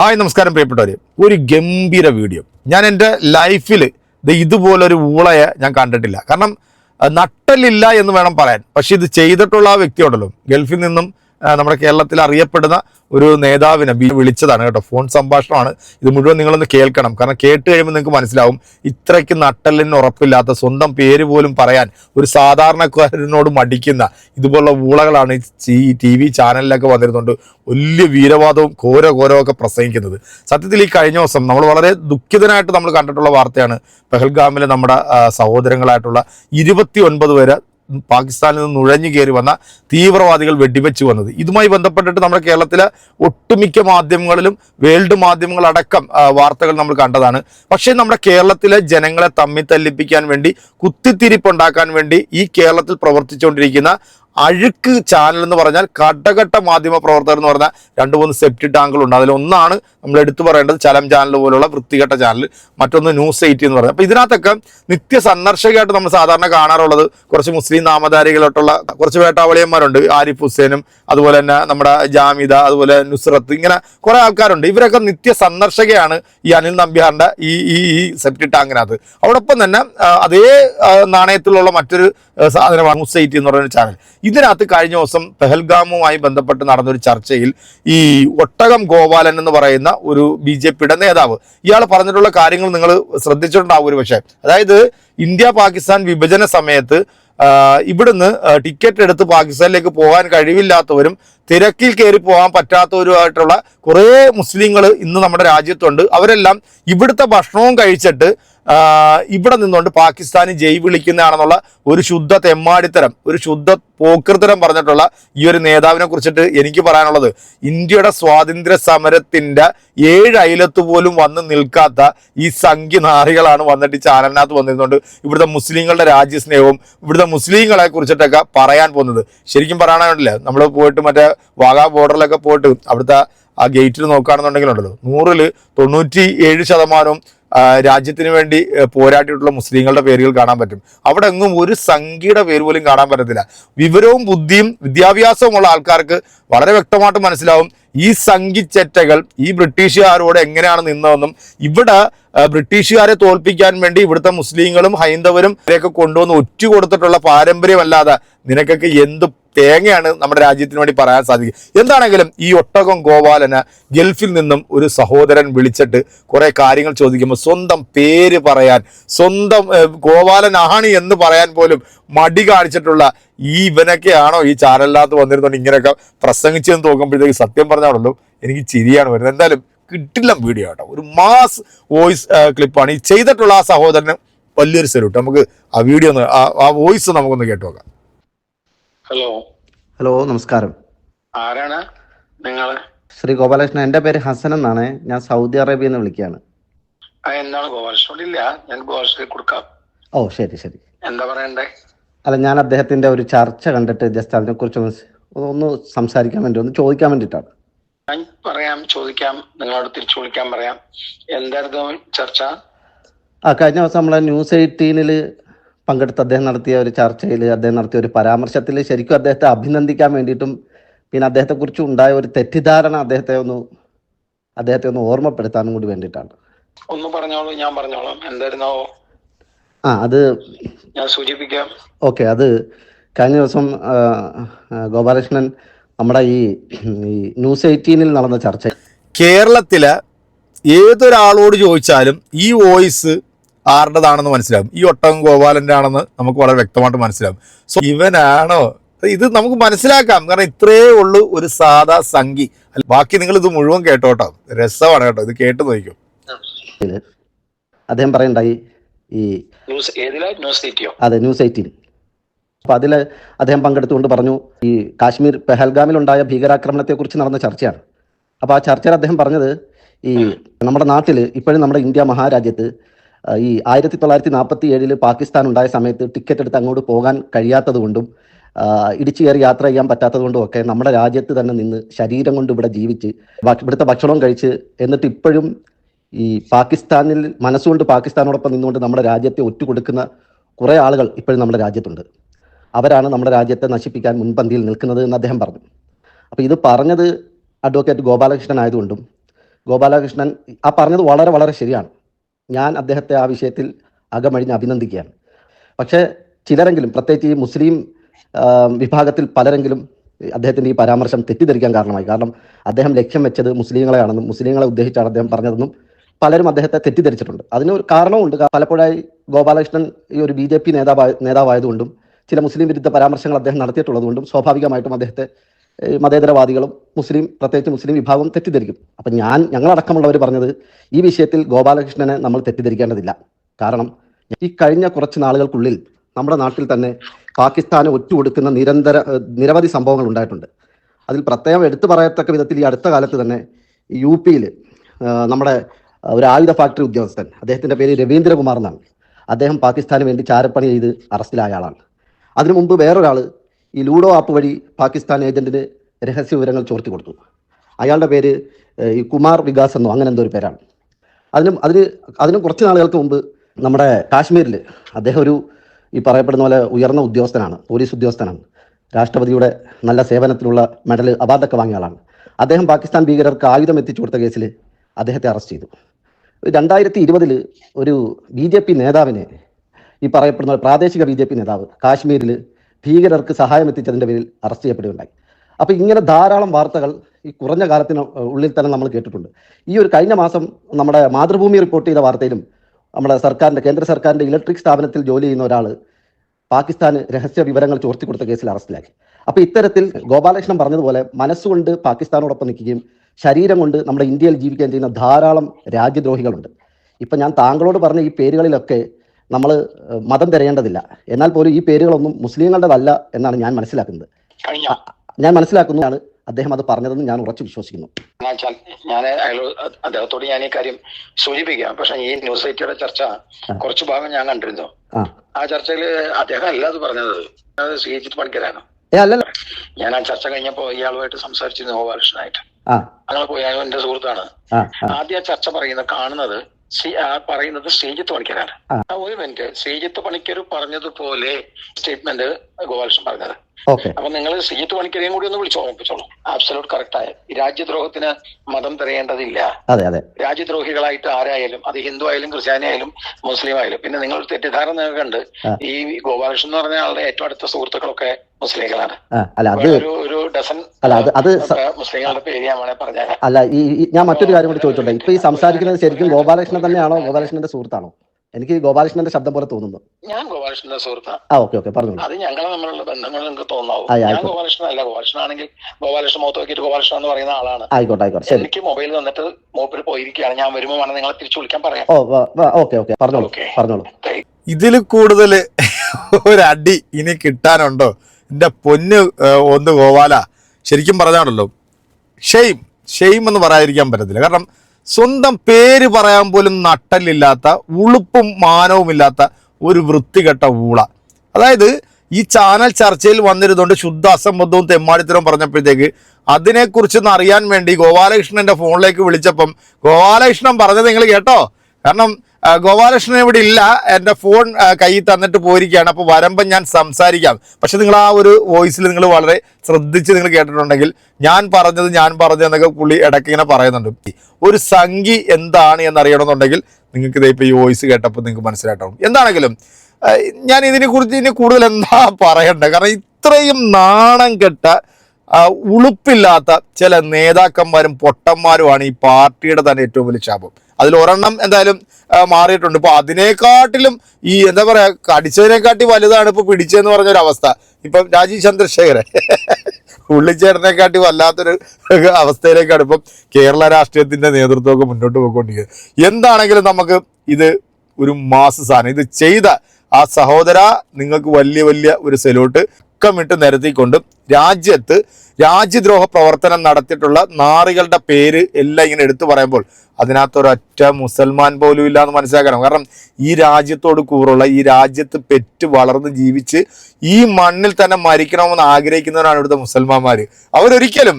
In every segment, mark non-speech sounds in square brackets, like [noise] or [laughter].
Hi നമസ്കാരം പ്രിയപ്പെട്ടവര്. ഒരു ഗംഭീര വീഡിയോ. ഞാൻ എന്റെ ലൈഫിൽ ഇതുപോലൊരു ഊളയെ ഞാൻ കണ്ടിട്ടില്ല. കാരണം നട്ടലില്ല എന്ന് വേണം പറയാൻ. പക്ഷെ ഇത് ചെയ്തിട്ടുള്ള ആ വ്യക്തിയോടല്ലോ ഗൾഫിൽ നിന്നും നമ്മുടെ കേരളത്തിൽ അറിയപ്പെടുന്ന ഒരു നേതാവിനെ ബി വിളിച്ചതാണ് കേട്ടോ. ഫോൺ സംഭാഷണമാണ്. ഇത് മുഴുവൻ നിങ്ങളൊന്ന് കേൾക്കണം. കാരണം കേട്ട് കഴിയുമ്പോൾ നിങ്ങൾക്ക് മനസ്സിലാവും ഇത്രയ്ക്ക് നട്ടലിന് ഉറപ്പില്ലാത്ത സ്വന്തം പേര് പോലും പറയാൻ ഒരു സാധാരണക്കാരനോട് മടിക്കുന്ന ഇതുപോലുള്ള ഊളകളാണ് ഈ ടി വി ചാനലിലൊക്കെ വന്നിരുന്നുണ്ട് വലിയ വീരവാദവും ഘോര ഘോരവും ഒക്കെ പ്രസംഗിക്കുന്നത്. സത്യത്തിൽ ഈ കഴിഞ്ഞ ദിവസം നമ്മൾ വളരെ ദുഃഖിതനായിട്ട് നമ്മൾ കണ്ടിട്ടുള്ള വാർത്തയാണ്. പെഹൽഗാമിലെ നമ്മുടെ സഹോദരങ്ങളായിട്ടുള്ള ഇരുപത്തി ഒൻപത് പേര് പാകിസ്ഥാനിൽ നിന്ന് നുഴഞ്ഞു കയറി വന്ന തീവ്രവാദികൾ വെടിവെച്ച് വന്നത്. ഇതുമായി ബന്ധപ്പെട്ടിട്ട് നമ്മുടെ കേരളത്തിലെ ഒട്ടുമിക്ക മാധ്യമങ്ങളിലും വേൾഡ് മാധ്യമങ്ങളടക്കം വാർത്തകൾ നമ്മൾ കണ്ടതാണ്. പക്ഷേ നമ്മുടെ കേരളത്തിലെ ജനങ്ങളെ തമ്മിൽ തല്ലിപ്പിക്കാൻ വേണ്ടി കുത്തിത്തിരിപ്പുണ്ടാക്കാൻ വേണ്ടി ഈ കേരളത്തിൽ പ്രവർത്തിച്ചുകൊണ്ടിരിക്കുന്ന അഴുക്ക് ചാനൽ എന്ന് പറഞ്ഞാൽ കടകട്ട മാധ്യമ പ്രവർത്തകർ എന്ന് പറഞ്ഞാൽ രണ്ട് മൂന്ന് സെപ്റ്റി ടാങ്കുകൾ ഉണ്ട് അതിലൊന്നാണ് നമ്മൾ എടുത്തു പറയേണ്ടത് ചലം ചാനൽ പോലുള്ള വൃത്തികെട്ട ചാനൽ മറ്റൊന്ന് ന്യൂസ് എയ്റ്റി എന്ന് പറയുന്നത്. അപ്പോൾ ഇതിനകത്തൊക്കെ നിത്യ സന്ദർശകമായിട്ട് നമ്മൾ സാധാരണ കാണാറുള്ളത് കുറച്ച് മുസ്ലിം നാമധാരികളായിട്ടുള്ള കുറച്ച് വേട്ടാവളിയന്മാരുണ്ട്. ആരിഫ് ഹുസൈനും അതുപോലെ തന്നെ നമ്മുടെ ജാമിദ അതുപോലെ നുസ്രത്ത് ഇങ്ങനെ കുറേ ആൾക്കാരുണ്ട്. ഇവരൊക്കെ നിത്യ സന്ദർശകയാണ് ഈ അനിൽ നമ്പ്യാറിന്റെ ഈ ഈ ഈ സെപ്റ്റി ടാങ്കിനകത്ത് അതോടൊപ്പം തന്നെ അതേ നാണയത്തിലുള്ള മറ്റൊരു സാധനമാണ് ന്യൂസ് എയ്റ്റി എന്ന് പറയുന്ന ചാനൽ ഇതിനകത്ത് കഴിഞ്ഞ ദിവസം പെഹൽഗാമുമായി ബന്ധപ്പെട്ട് നടന്നൊരു ചർച്ചയിൽ ഈ ഒട്ടകം ഗോപാലൻ എന്ന് പറയുന്ന ഒരു ബി ജെ പിയുടെ നേതാവ്. ഇയാൾ പറഞ്ഞിട്ടുള്ള കാര്യങ്ങൾ നിങ്ങൾ ശ്രദ്ധിച്ചിട്ടുണ്ടാവും ഒരു പക്ഷേ. അതായത് ഇന്ത്യ പാകിസ്ഥാൻ വിഭജന സമയത്ത് ഇവിടുന്ന് ടിക്കറ്റ് എടുത്ത് പാകിസ്ഥാനിലേക്ക് പോകാൻ കഴിവില്ലാത്തവരും തിരക്കിൽ കയറി പോകാൻ പറ്റാത്തവരുമായിട്ടുള്ള കുറേ മുസ്ലിങ്ങൾ ഇന്ന് നമ്മുടെ രാജ്യത്തുണ്ട്. അവരെല്ലാം ഇവിടുത്തെ ഭക്ഷണവും കഴിച്ചിട്ട് ഇവിടെ നിന്നുകൊണ്ട് പാകിസ്ഥാനി ജയ് വിളിക്കുന്നതാണെന്നുള്ള ഒരു ശുദ്ധ തെമ്മാടിത്തരം ഒരു ശുദ്ധ പോക്കൃതരം പറഞ്ഞിട്ടുള്ള ഈ ഒരു നേതാവിനെ കുറിച്ചിട്ട് എനിക്ക് പറയാനുള്ളത്. ഇന്ത്യയുടെ സ്വാതന്ത്ര്യ സമരത്തിന്റെ ഏഴ് അയലത്ത് പോലും വന്ന് നിൽക്കാത്ത ഈ സംഖ്യ നാറികളാണ് വന്നിട്ട് ഈ ചാനലിനകത്ത് വന്നിരുന്നുകൊണ്ട് ഇവിടുത്തെ മുസ്ലിങ്ങളുടെ രാജ്യസ്നേഹവും ഇവിടുത്തെ മുസ്ലിങ്ങളെ കുറിച്ചിട്ടൊക്കെ പറയാൻ പോകുന്നത്. ശരിക്കും പറയാനായിട്ടില്ല. നമ്മൾ പോയിട്ട് മറ്റേ വാഗാ ബോർഡറിലൊക്കെ പോയിട്ട് അവിടുത്തെ ആ ഗേറ്റിൽ നോക്കുകയാണെന്നുണ്ടെങ്കിലുണ്ടല്ലോ. നൂറിൽ തൊണ്ണൂറ്റി ഏഴ് ശതമാനവും രാജ്യത്തിന് വേണ്ടി പോരാട്ടിയിട്ടുള്ള മുസ്ലിങ്ങളുടെ പേരുകൾ കാണാൻ പറ്റും. അവിടെ എങ്ങും ഒരു സംഖ്യയുടെ പേര് പോലും കാണാൻ പറ്റത്തില്ല. വിവരവും ബുദ്ധിയും വിദ്യാഭ്യാസവും ഉള്ള ആൾക്കാർക്ക് വളരെ വ്യക്തമായിട്ട് മനസ്സിലാവും ഈ സംഘിച്ചറ്റകൾ ഈ ബ്രിട്ടീഷുകാരോട് എങ്ങനെയാണ് നിന്നതെന്നും ഇവിടെ ബ്രിട്ടീഷുകാരെ തോൽപ്പിക്കാൻ വേണ്ടി ഇവിടുത്തെ മുസ്ലിങ്ങളും ഹൈന്ദവരും ഇവരെയൊക്കെ കൊണ്ടുവന്ന് ഒറ്റ കൊടുത്തിട്ടുള്ള പാരമ്പര്യമല്ലാതെ നിനക്കൊക്കെ എന്ത് തേങ്ങയാണ് നമ്മുടെ രാജ്യത്തിന് വേണ്ടി പറയാൻ സാധിക്കും. എന്താണെങ്കിലും ഈ ഒട്ടകം ഗോപാലന് ഗൾഫിൽ നിന്നും ഒരു സഹോദരൻ വിളിച്ചിട്ട് കുറെ കാര്യങ്ങൾ ചോദിക്കുമ്പോൾ സ്വന്തം പേര് പറയാൻ സ്വന്തം ഗോപാലനാണ് എന്ന് പറയാൻ പോലും മടി കാണിച്ചിട്ടുള്ള ഈ ഇവനൊക്കെയാണോ ഈ ചാനലിനകത്ത് വന്നിരുന്നുകൊണ്ട് ഇങ്ങനെയൊക്കെ പ്രസംഗിച്ചെന്ന് തോക്കുമ്പോഴത്തേക്ക് സത്യം പറഞ്ഞാണല്ലോ എനിക്ക് ചിരിയാണ് വരുന്നത്. എന്തായാലും കിട്ടില്ല വീഡിയോ കേട്ടോ. ഒരു മാസ് വോയിസ് ക്ലിപ്പാണ്. ഈ ചെയ്തിട്ടുള്ള ആ സഹോദരന് വലിയൊരു സല്യൂട്ട് നമുക്ക് ആ വീഡിയോ ഒന്ന് ആ വോയിസ് നമുക്കൊന്ന് കേട്ടു നോക്കാം. ഹലോ ഹലോ നമസ്കാരം. ആരാണ് നിങ്ങൾ ശ്രീ ഗോപാലകൃഷ്ണൻ എന്റെ പേര് ഹസൻ എന്നാണ്. ഞാൻ സൗദി അറേബ്യയിൽ നിന്ന് വിളിക്കുകയാണ്. എന്താണ് ഗോപാലകൃഷ്ണൻ ഇല്ല. ഞാൻ ഗോപാലകൃഷ്ണൻ കൊടുക്കാം. ഓ ശരി ശരി. എന്താ പറയണ്ടേ? അല്ല ഞാൻ അദ്ദേഹത്തിന്റെ ഒരു ചർച്ച കണ്ടിട്ട് ജസ്റ്റ് അതിനെ കുറിച്ച് ഒന്ന് സംസാരിക്കാൻ വേണ്ടി ഒന്ന് ചോദിക്കാൻ വേണ്ടിട്ടാണ് ഞാൻ പറയാം ചോദിക്കാം. നിങ്ങളോട് തിരിച്ചു വിളിക്കാൻ പറയാം. എന്തായിരുന്നു ചർച്ച? ആ കഴിഞ്ഞ ദിവസം നമ്മളെ ന്യൂസ് എയ്റ്റീനിൽ പങ്കെടുത്ത് അദ്ദേഹം നടത്തിയ ഒരു ചർച്ചയിൽ അദ്ദേഹം നടത്തിയ ഒരു പരാമർശത്തിൽ ശരിക്കും അദ്ദേഹത്തെ അഭിനന്ദിക്കാൻ വേണ്ടിയിട്ടും പിന്നെ അദ്ദേഹത്തെക്കുറിച്ച് ഉണ്ടായ ഒരു തെറ്റിദ്ധാരണ അദ്ദേഹത്തെ ഒന്ന് അദ്ദേഹത്തെ ഒന്ന് ഓർമ്മപ്പെടുത്താനും കൂടി വേണ്ടിയിട്ടാണ്. ഒന്ന് പറഞ്ഞോളൂ ഞാൻ പറഞ്ഞോളാം. എന്തായിരുന്നോ? ആ അത് ഞാൻ സൂചിപ്പിക്കാം. ഓക്കെ അത് കഴിഞ്ഞ ദിവസം ഗോപാലകൃഷ്ണൻ നമ്മുടെ ഈ ഈ ന്യൂസ് എയ്റ്റീനിൽ നടന്ന ചർച്ച കേരളത്തിലെ ഏതൊരാളോട് ചോദിച്ചാലും ഈ വോയിസ് ആരുടേതാണെന്ന് മനസ്സിലാകും. ഈ ഒട്ടകം ഗോപാലന്റെ ആണെന്ന് നമുക്ക് വളരെ വ്യക്തമായിട്ട് മനസ്സിലാകും. സോ ഇവനാണോ? ഇത് നമുക്ക് മനസ്സിലാക്കാം. കാരണം ഇത്രയേ ഉള്ളൂ ഒരു സാധാ സംഖി. അല്ല, ബാക്കി നിങ്ങൾ ഇത് മുഴുവൻ കേട്ടോ കേട്ടോ. രസമാണ് കേട്ടോ. ഇത് കേട്ട് നോക്കും അദ്ദേഹം പറയണ്ടായി ഈ അതെ ന്യൂസ് എയ്റ്റീൻ. അപ്പൊ അതിൽ അദ്ദേഹം പങ്കെടുത്തുകൊണ്ട് പറഞ്ഞു ഈ കാശ്മീർ പെഹൽഗാമിലുണ്ടായ ഭീകരാക്രമണത്തെക്കുറിച്ച് നടന്ന ചർച്ചയാണ്. അപ്പോൾ ആ ചർച്ചയിൽ അദ്ദേഹം പറഞ്ഞത് ഈ നമ്മുടെ നാട്ടിൽ ഇപ്പോഴും നമ്മുടെ ഇന്ത്യ മഹാരാജ്യത്ത് ഈ ആയിരത്തി തൊള്ളായിരത്തി നാൽപ്പത്തി ഏഴിൽ പാകിസ്ഥാൻ ഉണ്ടായ സമയത്ത് ടിക്കറ്റ് എടുത്ത് അങ്ങോട്ട് പോകാൻ കഴിയാത്തതുകൊണ്ടും ഇടിച്ചു കയറി യാത്ര ചെയ്യാൻ പറ്റാത്തതുകൊണ്ടും ഒക്കെ നമ്മുടെ രാജ്യത്ത് തന്നെ നിന്ന് ശരീരം കൊണ്ട് ഇവിടെ ജീവിച്ച് ഇവിടുത്തെ ഭക്ഷണവും കഴിച്ച് എന്നിട്ട് ഇപ്പോഴും ഈ പാകിസ്ഥാനിൽ മനസ്സുകൊണ്ട് പാകിസ്ഥാനോടൊപ്പം നിന്നുകൊണ്ട് നമ്മുടെ രാജ്യത്തെ ഒറ്റുകൊടുക്കുന്ന കുറേ ആളുകൾ ഇപ്പോഴും നമ്മുടെ രാജ്യത്തുണ്ട്. അവരാണ് നമ്മുടെ രാജ്യത്തെ നശിപ്പിക്കാൻ മുൻപന്തിയിൽ നിൽക്കുന്നത് എന്ന് അദ്ദേഹം പറഞ്ഞു. അപ്പോൾ ഇത് പറഞ്ഞത് അഡ്വക്കേറ്റ് ഗോപാലകൃഷ്ണൻ ആയതുകൊണ്ടും ഗോപാലകൃഷ്ണൻ ആ പറഞ്ഞത് വളരെ വളരെ ശരിയാണ്. ഞാൻ അദ്ദേഹത്തെ ആ വിഷയത്തിൽ അകമഴിഞ്ഞ് അഭിനന്ദിക്കുകയാണ്. പക്ഷേ ചിലരെങ്കിലും പ്രത്യേകിച്ച് ഈ മുസ്ലിം വിഭാഗത്തിൽ പലരെങ്കിലും അദ്ദേഹത്തിന്റെ ഈ പരാമർശം തെറ്റിദ്ധരിക്കാൻ കാരണമായി. കാരണം അദ്ദേഹം ലക്ഷ്യം വെച്ചത് മുസ്ലിങ്ങളെയാണെന്നും മുസ്ലിങ്ങളെ ഉദ്ദേശിച്ചാണ് അദ്ദേഹം പറഞ്ഞതെന്നും പലരും അദ്ദേഹത്തെ തെറ്റിദ്ധരിച്ചിട്ടുണ്ട്. അതിന് ഒരു കാരണമുണ്ട് പലപ്പോഴായി ഗോപാലകൃഷ്ണൻ ഈ ഒരു ബി ജെ പി നേതാവായ നേതാവായതുകൊണ്ടും ചില മുസ്ലിം വിരുദ്ധ പരാമർശങ്ങൾ അദ്ദേഹം നടത്തിയിട്ടുള്ളതുകൊണ്ടും സ്വാഭാവികമായിട്ടും അദ്ദേഹത്തെ മതേതരവാദികളും മുസ്ലിം പ്രത്യേകിച്ച് മുസ്ലിം വിഭാഗം തെറ്റിദ്ധരിക്കും. അപ്പം ഞാൻ ഞങ്ങളടക്കമുള്ളവർ പറഞ്ഞത് ഈ വിഷയത്തിൽ ഗോപാലകൃഷ്ണനെ നമ്മൾ തെറ്റിദ്ധരിക്കേണ്ടതില്ല. കാരണം ഈ കഴിഞ്ഞ കുറച്ച് നാളുകൾക്കുള്ളിൽ നമ്മുടെ നാട്ടിൽ തന്നെ പാകിസ്ഥാന് ഒറ്റുകൊടുക്കുന്ന നിരന്തര നിരവധി സംഭവങ്ങൾ ഉണ്ടായിട്ടുണ്ട്. അതിൽ പ്രത്യേകം എടുത്തു പറയത്തക്ക വിധത്തിൽ ഈ അടുത്ത കാലത്ത് തന്നെ യു പിയിൽ നമ്മുടെ ഒരു ആയുധ ഫാക്ടറി ഉദ്യോഗസ്ഥൻ അദ്ദേഹത്തിന്റെ പേര് രവീന്ദ്രകുമാർ എന്നാണ്. അദ്ദേഹം പാകിസ്ഥാന് വേണ്ടി ചാരപ്പണി ചെയ്ത് അറസ്റ്റിലായ ആളാണ്. അതിനു മുമ്പ് വേറൊരാൾ ഈ ലൂഡോ ആപ്പ് വഴി പാകിസ്ഥാൻ ഏജന്റിന് രഹസ്യ വിവരങ്ങൾ ചോർത്തി കൊടുത്തു. അയാളുടെ പേര് ഈ കുമാർ വികാസ് എന്നോ അങ്ങനെ എന്തോ ഒരു പേരാണ്. അതിനും അതിന് അതിനും കുറച്ച് നാളുകൾക്ക് മുമ്പ് നമ്മുടെ കാശ്മീരിൽ അദ്ദേഹം ഒരു ഈ പറയപ്പെടുന്ന പോലെ ഉയർന്ന ഉദ്യോഗസ്ഥനാണ് പോലീസ് ഉദ്യോഗസ്ഥനാണ്. രാഷ്ട്രപതിയുടെ നല്ല സേവനത്തിലുള്ള മെഡൽ അവാർഡൊക്കെ വാങ്ങിയ ആളാണ്. അദ്ദേഹം പാകിസ്ഥാൻ ഭീകരർക്ക് ആയുധം എത്തിച്ചു കൊടുത്ത കേസിൽ അദ്ദേഹത്തെ അറസ്റ്റ് ചെയ്തു. രണ്ടായിരത്തി ഇരുപതിൽ ഒരു ബി ജെ പി നേതാവിനെ ഈ പറയപ്പെടുന്ന പ്രാദേശിക ബി ജെ പി നേതാവ് കാശ്മീരിൽ ഭീകരർക്ക് സഹായം എത്തിച്ചതിന്റെ പേരിൽ അറസ്റ്റ് ചെയ്യപ്പെടുകയുണ്ടായി. അപ്പോൾ ഇങ്ങനെ ധാരാളം വാർത്തകൾ ഈ കുറഞ്ഞ കാലത്തിന് ഉള്ളിൽ തന്നെ നമ്മൾ കേട്ടിട്ടുണ്ട്. ഈ ഒരു കഴിഞ്ഞ മാസം നമ്മുടെ മാതൃഭൂമി റിപ്പോർട്ട് ചെയ്ത വാർത്തയിലും നമ്മുടെ സർക്കാരിന്റെ കേന്ദ്ര സർക്കാരിന്റെ ഇലക്ട്രിക് സ്ഥാപനത്തിൽ ജോലി ചെയ്യുന്ന ഒരാൾ പാകിസ്ഥാന് രഹസ്യ വിവരങ്ങൾ ചോർത്തി കൊടുത്ത കേസിൽ അറസ്റ്റിലാക്കി അപ്പോൾ ഇത്തരത്തിൽ ഗോപാലകൃഷ്ണൻ പറഞ്ഞതുപോലെ മനസ്സുകൊണ്ട് പാകിസ്ഥാനോടൊപ്പം നിൽക്കുകയും ശരീരം കൊണ്ട് നമ്മുടെ ഇന്ത്യയിൽ ജീവിക്കുകയും ചെയ്യുന്ന ധാരാളം രാജ്യദ്രോഹികളുണ്ട്. ഇപ്പം ഞാൻ താങ്കളോട് പറഞ്ഞ ഈ പേരുകളിലൊക്കെ നമ്മൾ മതം തിരയേണ്ടതില്ല. എന്നാൽ പോലും ഈ പേരുകളൊന്നും മുസ്ലിങ്ങളുടേതല്ല എന്നാണ് ഞാൻ മനസ്സിലാക്കുന്നത്. ഞാൻ മനസ്സിലാക്കുന്നതാണ് അദ്ദേഹം അത് പറഞ്ഞതെന്ന് ഞാൻ ഉറച്ചു വിശ്വസിക്കുന്നു. എന്നുവെച്ചാൽ ഞാൻ അദ്ദേഹത്തോട് ഞാൻ ഈ കാര്യം സൂചിപ്പിക്കാം. പക്ഷെ ഈ ന്യൂസ് ഐറ്റിയുടെ ചർച്ച കുറച്ചു ഭാഗം ഞാൻ കണ്ടിരുന്നു. ആ. ചർച്ചയിൽ അദ്ദേഹം അല്ല അത് പറഞ്ഞത്. അത് ശ്രീജിത്ത് പണിക്കരാണ്. ഞാൻ ആ ചർച്ച കഴിഞ്ഞപ്പോ ഇയാളുമായിട്ട് സംസാരിച്ചിരുന്നു ഗോപാലകൃഷ്ണനായിട്ട്. അങ്ങനെ പോയി. അയാൾ എന്റെ സുഹൃത്താണ്. ആദ്യ ചർച്ച പറയുന്നത് കാണുന്നത് പറയുന്നത് ശ്രീജിത്ത് പണിക്കരാണ്. ആ. ഒരു മിനിറ്റ്. ശ്രീജിത്ത് പണിക്കർ പറഞ്ഞതുപോലെ സ്റ്റേറ്റ്മെന്റ് ഗോപാലകൃഷ്ണൻ പറഞ്ഞത്. അപ്പൊ നിങ്ങൾ ശ്രീജിത്ത് പണിക്കരെയും കൂടി ഒന്ന് വിളിച്ചു ഓർമ്മിപ്പിച്ചോളൂ ആബ്സലൂട്ട് കറക്റ്റ് ആയ. രാജ്യദ്രോഹത്തിന് മതം തിരയേണ്ടതില്ല. രാജ്യദ്രോഹികളായിട്ട് ആരായാലും അത് ഹിന്ദു ആയാലും ക്രിസ്ത്യാനി ആയാലും മുസ്ലിം ആയാലും. പിന്നെ നിങ്ങൾ തെറ്റിദ്ധാരണ കണ്ട്. ഈ ഗോപാലകൃഷ്ണൻ എന്ന് പറഞ്ഞ ആളുടെ ഏറ്റവും അടുത്ത സുഹൃത്തുക്കളൊക്കെ മുസ്ലിങ്ങളാണ് അല്ല അത് ഒരു ഒരു ഡസൻ അല്ല അത് അത് അല്ല ഈ ഞാൻ മറ്റൊരു കാര്യം കൂടി ചോദിച്ചോട്ടെ? ഇപ്പൊ ഈ സംസാരിക്കുന്നത് ശരിക്കും ഗോപാലകൃഷ്ണൻ തന്നെയാണോ? ഗോപാലകൃഷ്ണന്റെ സുഹൃത്താണോ? എനിക്ക് ഗോപാലകൃഷ്ണന്റെ ശബ്ദം പോലെ തോന്നുന്നു. ഞാൻ ഗോപാലകൃഷ്ണന്റെ സുഹൃത്താണ് ആ ഓക്കെ ഓക്കെ പറഞ്ഞു അത് ഞങ്ങളെ തമ്മിലുള്ള ബന്ധങ്ങൾ നിങ്ങൾക്ക് തോന്നാവും. ഞാൻ. ഗോപാലകൃഷ്ണൻ അല്ല. ഗോപാലകൃഷ്ണൻ ആണെങ്കിൽ ഗോപാലകൃഷ്ണൻ മുഖത്ത് നോക്കിയിട്ട് ഗോപാലകൃഷ്ണൻ എന്ന് പറയുന്ന ആളാണ്. ആയിക്കോട്ടെ ആയിക്കോട്ടെ. ശരി. എനിക്ക് മൊബൈൽ തന്നിട്ട് മൂപ്പര് പോയിരിക്കുകയാണ്. ഞാൻ വരുമ്പോൾ വേണം നിങ്ങളെ തിരിച്ചു വിളിക്കാൻ പറയാം ഓ ഓക്കെ ഓക്കെ. പറഞ്ഞോളൂ. പറഞ്ഞോളൂ. ഇതിൽ കൂടുതൽ [laughs] ഒരടി ഇനി കിട്ടാനുണ്ടോ? എന്റെ പൊന്ന് ഒന്ന് ഗോപാല ശരിക്കും പറഞ്ഞാണല്ലോ. ഷെയിം ഷെയിം എന്ന് പറയാതിരിക്കാൻ പറ്റത്തില്ല. കാരണം സ്വന്തം പേര് പറയാൻ പോലും നട്ടല്ലില്ലാത്ത ഉളുപ്പും മാനവുമില്ലാത്ത ഒരു വൃത്തികെട്ട ഊള. അതായത് ഈ ചാനൽ ചർച്ചയിൽ വന്നിരുന്നുകൊണ്ട് ശുദ്ധ അസംബന്ധവും തെമ്മാടിത്തരവും പറഞ്ഞപ്പോഴത്തേക്ക് അതിനെക്കുറിച്ചൊന്ന് അറിയാൻ വേണ്ടി ഗോപാലകൃഷ്ണന്റെ ഫോണിലേക്ക് വിളിച്ചപ്പം ഗോപാലകൃഷ്ണൻ പറഞ്ഞത് നിങ്ങൾ കേട്ടോ. കാരണം ഗോപാലകൃഷ്ണൻ ഇവിടെ ഇല്ല. എന്റെ ഫോൺ കയ്യിൽ തന്നിട്ട് പോയിരിക്കുകയാണ്. അപ്പോൾ വരുമ്പം ഞാൻ സംസാരിക്കാം. പക്ഷെ നിങ്ങൾ ആ ഒരു വോയിസിൽ നിങ്ങൾ വളരെ ശ്രദ്ധിച്ച് നിങ്ങൾ കേട്ടിട്ടുണ്ടെങ്കിൽ ഞാൻ പറഞ്ഞത് ഞാൻ പറഞ്ഞതെന്നൊക്കെ പുള്ളി ഇടയ്ക്ക് ഇങ്ങനെ പറയുന്നുണ്ട്. ഒരു സംഖി എന്താണ് എന്നറിയണമെന്നുണ്ടെങ്കിൽ നിങ്ങൾക്ക് ഇതേ ഇപ്പോൾ ഈ വോയിസ് കേട്ടപ്പോൾ നിങ്ങൾക്ക് മനസ്സിലായിട്ടും എന്താണെങ്കിലും ഞാൻ ഇതിനെക്കുറിച്ച് ഇനി കൂടുതൽ എന്താ പറയണ്ടത്? കാരണം ഇത്രയും നാണം കെട്ട ഉളുപ്പില്ലാത്ത ചില നേതാക്കന്മാരും പൊട്ടന്മാരുമാണ് ഈ പാർട്ടിയുടെ തന്നെ ഏറ്റവും വലിയ ശാപം. അതിൽ ഒരെണ്ണം എന്തായാലും മാറിയിട്ടുണ്ട്. ഇപ്പോൾ അതിനെക്കാട്ടിലും ഈ എന്താ പറയുക കടിച്ചതിനെക്കാട്ടി വലുതാണ് ഇപ്പോൾ പിടിച്ചതെന്ന് പറഞ്ഞൊരവസ്ഥ ഇപ്പം രാജീവ് ചന്ദ്രശേഖരൻ [laughs] ഉള്ളിച്ചേട്ടനെക്കാട്ടി വല്ലാത്തൊരു [laughs] അവസ്ഥയിലേക്കാണ് ഇപ്പം കേരള രാഷ്ട്രീയത്തിന്റെ നേതൃത്വമൊക്കെ മുന്നോട്ട് പോയിക്കൊണ്ടിരിക്കുന്നത്. എന്താണെങ്കിലും നമുക്ക് ഇത് ഒരു മാസ സാധനം ഇത് ചെയ്ത ആ സഹോദര നിങ്ങൾക്ക് വലിയ വലിയ ഒരു സെലൂട്ട് ഇക്കമിട്ട് നിരത്തിക്കൊണ്ട് രാജ്യത്ത് രാജ്യദ്രോഹ പ്രവർത്തനം നടത്തിയിട്ടുള്ള നാറികളുടെ പേര് എല്ലാം ഇങ്ങനെ എടുത്തു പറയുമ്പോൾ അതിനകത്തൊരൊറ്റ മുസൽമാൻ പോലും ഇല്ല എന്ന് മനസ്സിലാക്കണം. കാരണം ഈ രാജ്യത്തോട് കൂറുള്ള ഈ രാജ്യത്ത് പെറ്റ് വളർന്ന് ജീവിച്ച് ഈ മണ്ണിൽ തന്നെ മരിക്കണമെന്ന് ആഗ്രഹിക്കുന്നവരാണ് ഇവിടുത്തെ മുസൽമാന്മാർ അവരൊരിക്കലും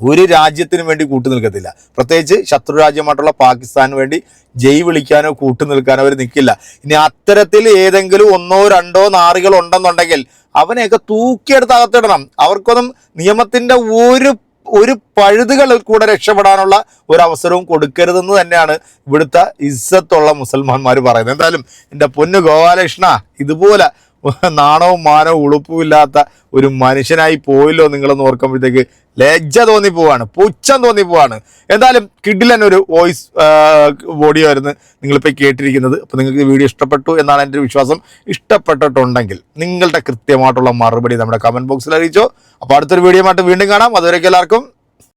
ഒരു രാജ്യത്തിനും വേണ്ടി കൂട്ടു നിൽക്കത്തില്ല. പ്രത്യേകിച്ച് ശത്രു രാജ്യമായിട്ടുള്ള പാകിസ്ഥാന് വേണ്ടി ജയ് വിളിക്കാനോ കൂട്ടു നിൽക്കാനോ അവർ നിൽക്കില്ല ഇനി അത്തരത്തിൽ ഏതെങ്കിലും ഒന്നോ രണ്ടോ നാറികൾ ഉണ്ടെന്നുണ്ടെങ്കിൽ അവനെയൊക്കെ തൂക്കിയെടുത്ത് അകത്തിടണം. അവർക്കൊന്നും നിയമത്തിന്റെ ഒരു ഒരു പഴുതുകളിൽ കൂടെ രക്ഷപ്പെടാനുള്ള ഒരു അവസരവും കൊടുക്കരുതെന്ന് തന്നെയാണ് ഇവിടുത്തെ ഇസ്സത്തുള്ള മുസൽമാന്മാർ പറയുന്നത്. എന്തായാലും എന്റെ പൊന്നു ഗോപാലകൃഷ്ണ ഇതുപോലെ [laughs] നാണവും മാനവും ഉളുപ്പുമില്ലാത്ത ഒരു മനുഷ്യനായി പോയില്ലോ നിങ്ങളെന്ന് ഓർക്കുമ്പോഴത്തേക്ക് ലജ്ജ തോന്നി പോവാണ് പുച്ഛം തോന്നി പോവാണ്. എന്തായാലും കിഡിലൻ ഒരു വോയിസ് ഓഡിയോ ആയിരുന്നു നിങ്ങളിപ്പോൾ കേട്ടിരിക്കുന്നത്. അപ്പോൾ നിങ്ങൾക്ക് വീഡിയോ ഇഷ്ടപ്പെട്ടു എന്നാണ് എന്റെ വിശ്വാസം. ഇഷ്ടപ്പെട്ടിട്ടുണ്ടെങ്കിൽ നിങ്ങളുടെ കൃത്യമായിട്ടുള്ള മറുപടി നമ്മുടെ കമന്റ് ബോക്സിൽ അറിയിച്ചോ. അപ്പോൾ അടുത്തൊരു വീഡിയോ ആയിട്ട് വീണ്ടും കാണാം. അതുവരെയൊക്കെ എല്ലാവർക്കും